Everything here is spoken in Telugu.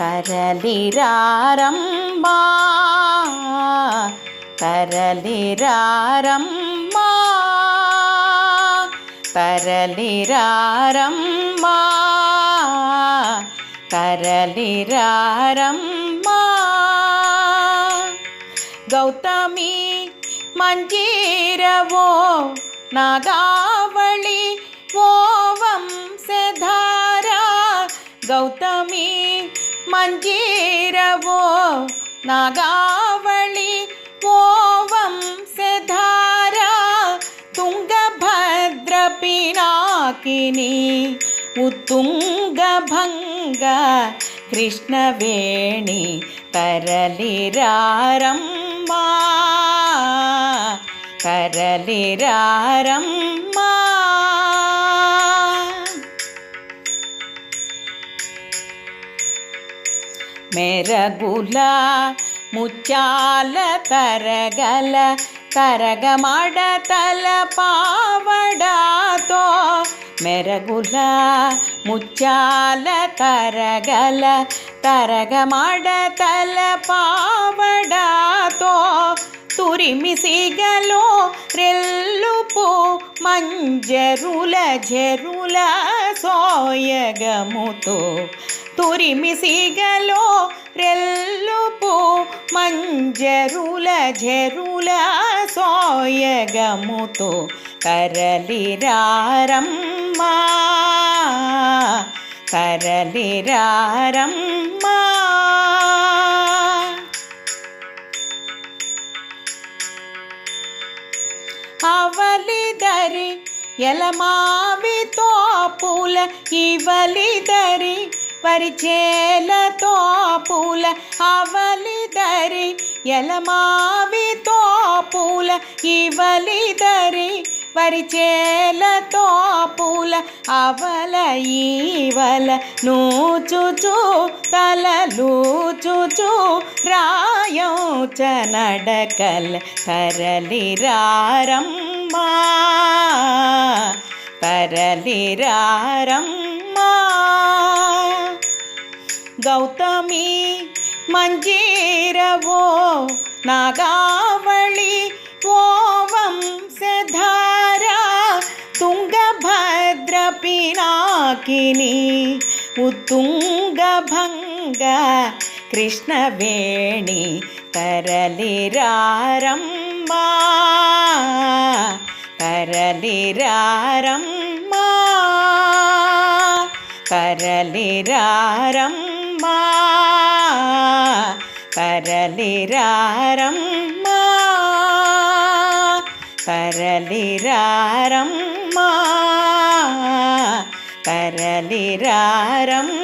కరలిరారంబా కరలిరారంబా కరలిరారంబా కరలిరారంబా గౌతమి మంజీరవో నాగావళి ఓ వంశధార గౌతమి మంజీరవో నాగావళి ఓ వంశధార తుంగభద్ర పినాకిని ఉత్తుంగభంగ కృష్ణవేణి కరలిరారమ్మా కరలిరారమ్మా మెరగుల ముచ్చాల కరగల కరగమడతల పావడాతో మెరగుల ముచ్చాల కరగల కరగమడతల పావడాతో తురిమిసిగలో రెల్లుపు మంజరుల జరుల సోయగముతో తురిమిసిగలో రెల్లుపు మంజరుల జరుల సోయగముతో కరలిరారమ్మా. కరలిరారమ్మా. అవలిదరి ఎలమావితో పూల ఇవలిదరి వరిచేలతో పూల అవలిదరి ఎలమావితో పూల ఇవలిదరి వరిచేలతో పూల అవల ఈవల నూచుచు తలలూచుచు రాయోచ నడకల్ తరలి రారమ్మా గౌతమి మంజీరవో నాగావళి ఓ వంశధార తుంగభద్ర పినాకిని ఉత్తుంగభంగ కృష్ణవేణి తరలిరారమ్మా. తరలిరారమ్మా. కరలిరారమ్మా కరలిరారమ్మా పరలిరారమ్మా పరలిరారమ్మా కరలిరారమ్మా.